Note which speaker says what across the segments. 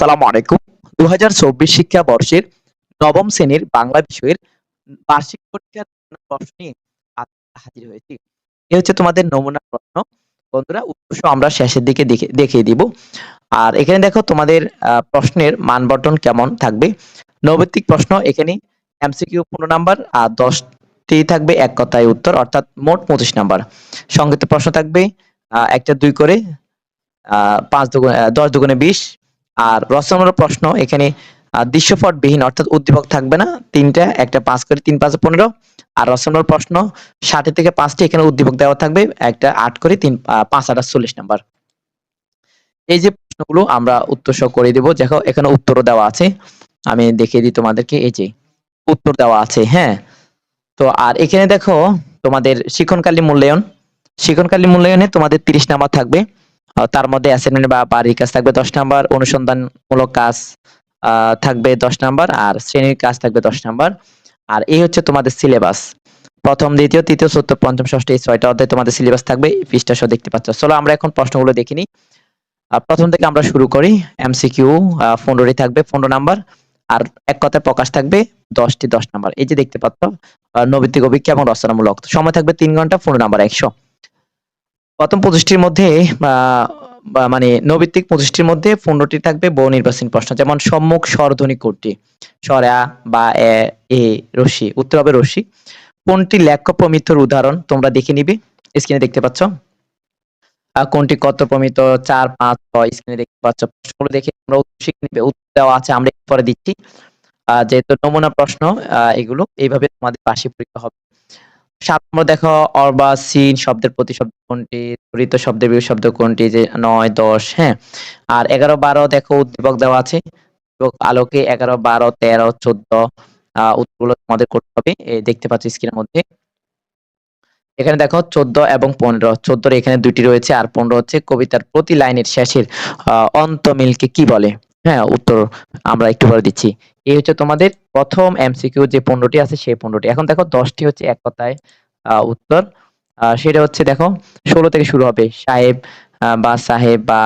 Speaker 1: আসসালামু আলাইকুম। দু হাজার চব্বিশ শিক্ষাবর্ষের নবম শ্রেণির বাংলা বিষয়ের বার্ষিক পরীক্ষার প্রশ্ন নিয়ে হাজির হয়েছি। এ হচ্ছে তোমাদের নমুনা প্রশ্ন। বন্ধুরা উৎস আমরা শেষের দিকে দেখে দেখিয়ে দিব। আর এখানে দেখো তোমাদের প্রশ্নের মান বন্টন কেমন থাকবে। নৈবেত্তিক প্রশ্ন এখানে এমসিকিউ পনেরো নাম্বার আর দশটি থাকবে এক কথায় উত্তর অর্থাৎ মোট পঁচিশ নাম্বার। সংক্ষিপ্ত প্রশ্ন থাকবে একটা দুই করে আহ, পাঁচ দুগুণে দশ দুগুণে বিশ আর রচনার প্রশ্ন এখানে আহ, দৃশ্যপটবিহীন অর্থাৎ উদ্দীপক থাকবে না তিনটা একটা পাঁচ করে তিন পাঁচে পনেরো। আর রচনার প্রশ্ন ষাটে থেকে পাঁচটি এখানে উদ্দীপক দেওয়া থাকবে একটা আট করে তিন পাঁচ আট চল্লিশ নাম্বার। এই যে প্রশ্নগুলো আমরা উত্তর সহ করে দিব দেখো এখানে উত্তরও দেওয়া আছে। আমি দেখিয়ে দিই তোমাদেরকে এই যে উত্তর দেওয়া আছে হ্যাঁ? তো আর এখানে দেখো তোমাদের শিক্ষণকালী মূল্যায়ন। শিক্ষণকালী মূল্যায়নে তোমাদের তিরিশ নাম্বার থাকবে। তার মধ্যে অ্যাসাইনমেন্ট বা বাড়ির কাজ থাকবে দশ নাম্বার, অনুসন্ধানমূলক কাজ থাকবে দশ নাম্বার আর শ্রেণির কাজ থাকবে দশ নাম্বার। আর এই হচ্ছে তোমাদের সিলেবাস প্রথম, দ্বিতীয়, তৃতীয়, চতুর্থ, পঞ্চম, ষষ্ঠ এই ছয়টা অধ্যায় তোমাদের সিলেবাস থাকবে। পৃষ্ঠা সহ দেখতে পাচ্ছ। চলো আমরা এখন প্রশ্নগুলো দেখে নিই। প্রথম থেকে আমরা শুরু করি। এমসিকিউ পনেরোটি থাকবে, পনেরো নাম্বার। আর এক কথায় প্রকাশ থাকবে দশটি দশ নাম্বার। এই যে দেখতে পাচ্ছ নৈতিক অভিজ্ঞা এবং রচনামূলক। সময় থাকবে তিন ঘণ্টা, পনেরো নাম্বার একশো। প্রথম পঁচিশটির মধ্যে মানে নৈতিক পঁচিশটির মধ্যে পনেরোটি থাকবে বহু নির্বাচনী প্রশ্ন, যেমন সম্মুখ স্বরধ্বনি কোনটি স্বরা বা এ এ, রশ্মি, উত্তর হবে রশ্মি। কোনটি লেখ্য প্রমিতর উদাহরণ তোমরা দেখে নিবে স্ক্রিনে দেখতে পাচ্ছ? কোনটি কত প্রমিত চার, পাঁচ, ছয় স্ক্রিনে দেখতে পাচ্ছ? প্রশ্নগুলো দেখে তোমরা শিখে নিবে, উত্তর দেওয়া আছে, আমরা পরে দিচ্ছি। যেহেতু নমুনা প্রশ্ন এগুলো এইভাবে তোমাদের বার্ষিক পরীক্ষা হবে। নম্বর দেখো অর সিন, শব্দের প্রতি শব্দ কোনটি? তরিত শব্দের বিপরীত শব্দ কোনটি? যে নয়, দশ হ্যাঁ? আর এগারো, বারো, দেখো, উদ্দীপক দেওয়া আছে। আলোকে এগারো, বারো, তেরো, চোদ্দ উত্তরগুলো তোমাদের করতে হবে। দেখতে পাচ্ছ স্ক্রিনের মধ্যে। এখানে দেখো, চোদ্দ এবং পনেরো। চোদ্দোর এখানে দুইটি রয়েছে আর পনেরো হচ্ছে কবিতার প্রতি লাইনের শেষের অন্তমিলকে কি বলে? হ্যাঁ উত্তর আমরা একটু পরে দিচ্ছি। এই হচ্ছে তোমাদের প্রথম এমসিকিউ যে পনেরোটি আছে সেই পনেরোটি এখন দেখো দশটি হচ্ছে এক কথায় উত্তর। সেটা হচ্ছে দেখো, ষোলো থেকে শুরু হবে। সাহেব বা সাহেব, বা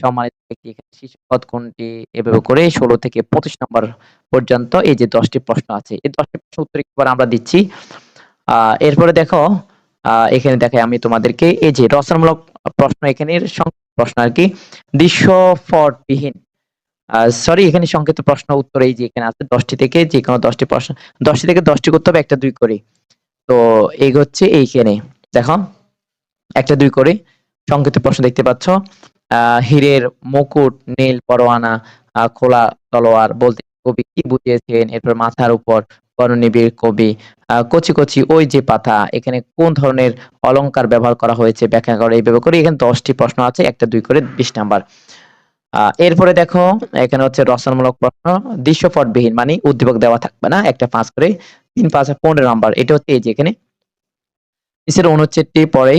Speaker 1: সম্মানিত ব্যক্তি শিশুপদ কোনটি, এভাবে করে ষোলো থেকে পঁচিশ নম্বর পর্যন্ত এই যে দশটি প্রশ্ন আছে। এই দশটি প্রশ্ন উত্তর একবার আমরা দিচ্ছি। আহ এরপরে দেখো আহ এখানে দেখাই আমি তোমাদেরকে, এই যে রচনামূলক প্রশ্ন এখানে প্রশ্ন আর কি, দৃশ্যপটবিহীন। সরি এখানে সংক্ষিপ্ত প্রশ্ন উত্তর এই যে এখানে আছে, দশটি থেকে যে কোনো দশটি প্রশ্ন, দশটি থেকে দশটি করতে হবে, একটা, দুই করে। তো এই হচ্ছে এইখানে, দেখো, একটা, দুই করে। সংক্ষিপ্ত প্রশ্ন দেখতে পাচ্ছ হীরের মুকুট, নীল পরোয়ানা খোলা তলোয়ার বলতে কবি কি বুঝিয়েছেন? এরপর মাথার উপর বর্ণনিবিড় কবি কচি কচি ওই যে পাতা, এখানে কোন ধরনের অলংকার ব্যবহার করা হয়েছে? ব্যাখ্যা করে এইভাবে করে, এখানে দশটি প্রশ্ন আছে, একটা, দুই করে, বিশ নাম্বার। এরপরে দেখো, এখানে হচ্ছে রচনামূলক প্রশ্ন, দৃশ্যপটবিহীন মানে উদ্দীপক দেওয়া থাকবে না, একটা পাঁচ করে, তিন, পাঁচ, পনেরো নাম্বার, এটা হচ্ছে এই যে এখানে। নিচের অনুচ্ছেদটি পরে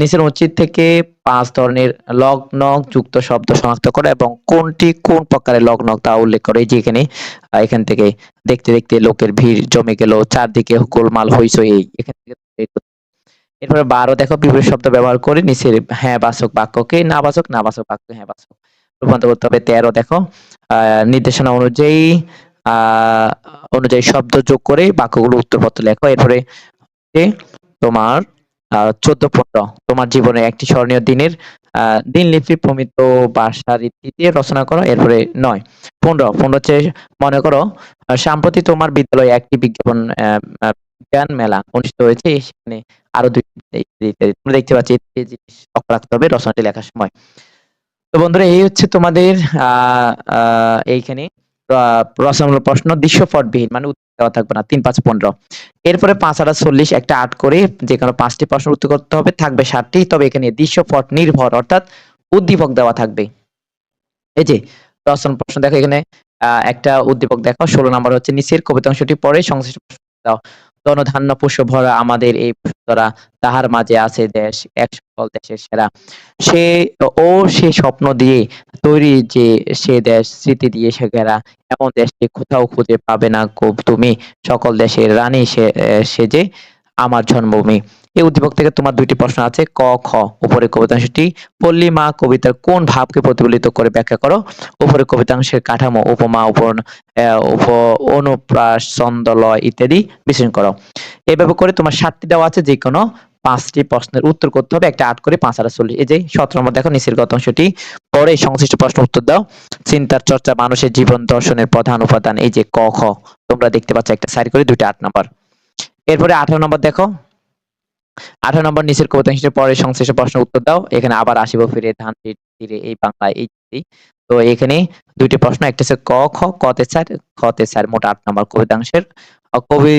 Speaker 1: নিচের অনুচ্ছেদ থেকে পাঁচ ধরনের লগ্ন যুক্ত শব্দ শনাক্ত করো এবং কোনটি কোন প্রকারের লগ্ন তা উল্লেখ করে। যে এখানে এখান থেকে দেখতে দেখতে লোকের ভিড় জমে গেল, চারদিকে গোলমাল হইসই এই এখান থেকে। এরপরে বারো, দেখো বিপরীত শব্দ ব্যবহার করে নিচের হ্যাঁ বাচক বাক্যকে না বাচক না বাচক বাক্য হ্যাঁ বাচক রূপান্তর করতে হবে তেরো, দেখো। নির্দেশনা অনুযায়ী অনুযায়ী শব্দ যোগ করে বাক্যগুলো উত্তরপত্র লেখো। এরপরে তোমার চোদ্দ, পনেরো। তোমার জীবনে একটি স্মরণীয় দিনের দিনলিপি প্রমিত রচনা করো। এরপরে নয়, পনেরো। পনেরো হচ্ছে, মনে করো সম্প্রতি তোমার বিদ্যালয়ে একটি বিজ্ঞাপন বিজ্ঞান মেলা অনুষ্ঠিত হয়েছে। সেখানে আরও দুই। তোমরা দেখতে পাচ্ছি জিনিস লক্ষ্য রাখতে হবে রচনাটি লেখার সময়। তো বন্ধুরা, এই হচ্ছে তোমাদের এইখানে রচনামূলক প্রশ্ন, দৃশ্যপটবিহীন মানে উত্তর দেওয়া থাকবে না, তিন, পাঁচ, পনেরো। এরপরে পাঁচ আটা চল্লিশ একটা আট করে যে কোনো পাঁচটি প্রশ্ন উত্তর করতে হবে, থাকবে ষাটটি তবে এখানে দৃশ্যপট নির্ভর, অর্থাৎ উদ্দীপক দেওয়া থাকবে। এই যে রচনা প্রশ্ন দেখো এখানে একটা উদ্দীপক দেখো, ষোলো নাম্বার হচ্ছে, নিচের কবিতা অংশটি পরে সংশ্লিষ্ট দাও। ধনধান্য পুষ্প ভরা আমাদের এই পুস্তরা তাহার মাঝে আছে দেশ, এক সকল দেশের সেরা। সে ও সে স্বপ্ন দিয়ে তৈরি যে সে দেশ স্মৃতি দিয়ে সে ঘেরা এমন দেশকে কোথাও খুঁজে পাবে না কো তুমি। সকল দেশের রানী সে আহ, সেজে আমার জন্মভূমি। এই উদ্দীপক থেকে তোমার দুইটি প্রশ্ন আছে ক খ। উপরে কবিতাংশটি পল্লী মা কবিতার কোন ভাবকে প্রতিফলিত করে ব্যাখ্যা করো? উপরে কবিতাংশের কাঠামো উপমা উপ আহ, উপ অনুপ্রাস ছন্দ লয় ইত্যাদি বিশ্লেষণ করো। এইভাবে করে তোমার সাতটি দেওয়া আছে যে কোনো পাঁচটি প্রশ্নের উত্তর করতে হবে, একটা আট করে পাঁচ আর চল্লিশ। এই যে সতেরো নম্বর দেখো, নিচের গতাংশটি পরে সংশ্লিষ্ট প্রশ্ন উত্তর দাও। চিন্তার চর্চা মানুষের জীবন দর্শনের প্রধান উপাদান, এই যে ক, খ। তোমরা দেখতে পাচ্ছ একটা সাইড করে, দুইটা আট নম্বর। এরপরে আঠারো নম্বর দেখো। আঠারো নম্বর নিচের কবিতা কবিতাংশের পরে সংশ্লিষ্ট প্রশ্ন উত্তর দাও। এখানে আবার আসিব ফিরে, ধান ফিরে এই বাংলায় এই। তো এখানে দুইটি প্রশ্ন, একটা হচ্ছে ক, খ ক কতে চার খতে চার মোট আট নম্বর কবিতাংশের। কবি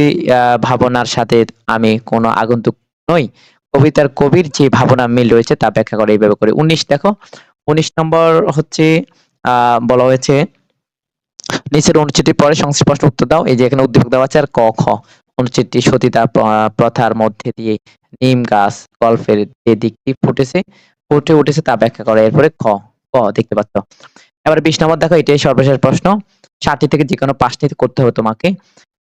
Speaker 1: ভাবনার সাথে আমি কোনো আগন্তুক নই কবিতার কবির যে ভাবনা মিল রয়েছে তা ব্যাখ্যা করে, এইভাবে করে। উনিশ দেখো, উনিশ নম্বর হচ্ছে বলা হয়েছে, নিচের অনুচ্ছেদটির পরে প্রশ্ন উত্তর দাও। এই যে এখানে উদ্দীপক দেওয়া আছে, আর ক, খ। অনুচ্ছেদটি সতীতা প্র- প্রথার মধ্যে দিয়ে নিম গাছ, গল্পের যে দিকটি ফুটেছে, ফুটে উঠেছে তা ব্যাখ্যা করে। এরপরে খ, ক, দেখতে পাচ্ছ। এবার বিশ নম্বর দেখো, এটাই সর্বশেষ প্রশ্ন। ষাটটি থেকে যে কোনো পাঁচটি করতে হবে তোমাকে।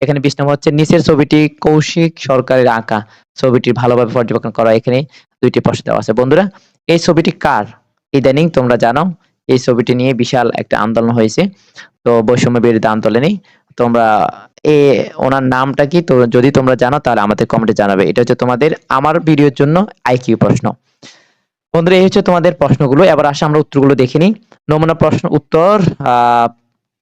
Speaker 1: এখানে বিশ নম্বর হচ্ছে, নিচের ছবিটি কৌশিক সরকারের আঁকা। ছবিটির ভালোভাবে পর্যবেক্ষণ করা এখানে দুইটি প্রশ্ন দেওয়া আছে। বন্ধুরা, এই ছবিটি কার? ইদানিং তোমরা জানো, এই ছবিটি নিয়ে বিশাল একটা আন্দোলন হয়েছে। তো বৈষম্য বিরোধী আন্দোলনে তোমরা, এ, ওনার নামটা কি? তো যদি তোমরা জানো, তাহলে আমাদের কমেন্টে জানাবে। এটা হচ্ছে তোমাদের আমার ভিডিওর জন্য আইকিউ প্রশ্ন। বন্ধুরা, এই হচ্ছে তোমাদের প্রশ্নগুলো। এবার আসে আমরা উত্তরগুলো দেখে নিই। নমুনা প্রশ্ন, উত্তর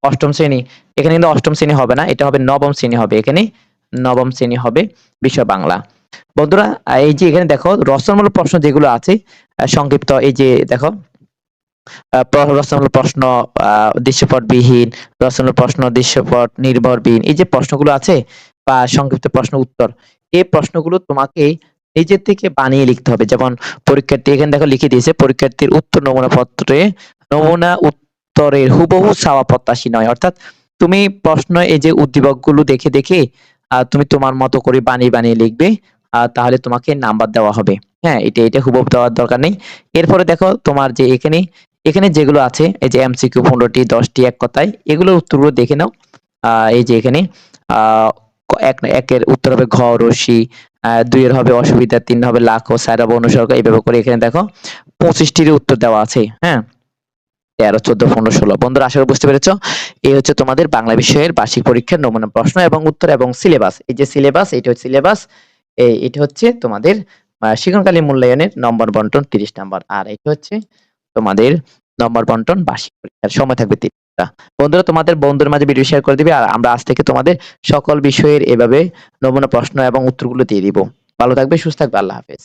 Speaker 1: অষ্টম শ্রেণি। এখানে কিন্তু অষ্টম শ্রেণি হবে না, এটা হবে নবম শ্রেণি হবে, এখানে নবম শ্রেণি হবে বিষয় বাংলা। বন্ধুরা এই যে এখানে দেখো, রচনামূলক প্রশ্ন যেগুলো আছে সংক্ষিপ্ত, এই যে দেখো রচনামূলক প্রশ্ন দৃশ্যপটবিহীন, রচনামূলক প্রশ্ন, দৃশ্যপট নির্ভরবিহীন, এই যে প্রশ্নগুলো আছে, বা সংক্ষিপ্ত প্রশ্ন উত্তর, এই প্রশ্নগুলো তোমাকে নিজের থেকে বানিয়ে লিখতে হবে। যেমন পরীক্ষার্থী এখানে দেখো লিখে দিয়েছে, পরীক্ষার্থীর উত্তর নমুনা পত্রে নমুনা উত্তরের হুবহু চাওয়া প্রত্যাশী নয়, অর্থাৎ তুমি প্রশ্ন এই যে উদ্দীপকগুলো দেখে দেখে তুমি তোমার মতো করে বানিয়ে বানিয়ে লিখবে তাহলে তোমাকে নাম্বার দেওয়া হবে। হ্যাঁ এটা এটা হুবহু দেওয়ার দরকার নেই। এরপরে দেখো তোমার যে এখানে এখানে যেগুলো আছে এই যে এমসিকিউ পনেরোটি দশটি এক কথায় এগুলোর উত্তরগুলো দেখে নাও। আহ, এই যে এখানে এক একের উত্তর হবে ঘ রশি দুইয়ের হবে অসুবিধা তিন হবে লাখ ও হবে অনুসর্গ এইভাবে করে এখানে দেখো পঁচিশটির উত্তর দেওয়া আছে। হ্যাঁ তেরো, চোদ্দ, পনেরো, ষোলো। বন্ধুরা, আশা করি বুঝতে পেরেছ? এই হচ্ছে তোমাদের বাংলা বিষয়ের বার্ষিক পরীক্ষার নমুনা প্রশ্ন এবং উত্তর এবং সিলেবাস এই যে সিলেবাস এটা হচ্ছে সিলেবাস এটা হচ্ছে তোমাদের শিক্ষণকালীন মূল্যায়নের নম্বর বন্টন তিরিশ নম্বর। আর এটা হচ্ছে তোমাদের নম্বর বন্টন বার্ষিক পরীক্ষার সময় থাকবে তিরিশটা বন্ধুরা, তোমাদের বন্ধুর মাঝে ভিডিও শেয়ার করে দিবে, আর আমরা আজ থেকে তোমাদের সকল বিষয়ের এভাবে নমুনা প্রশ্ন এবং উত্তরগুলো দিয়ে দিব। ভালো থাকবে, সুস্থ থাকবে, আল্লাহ হাফেজ।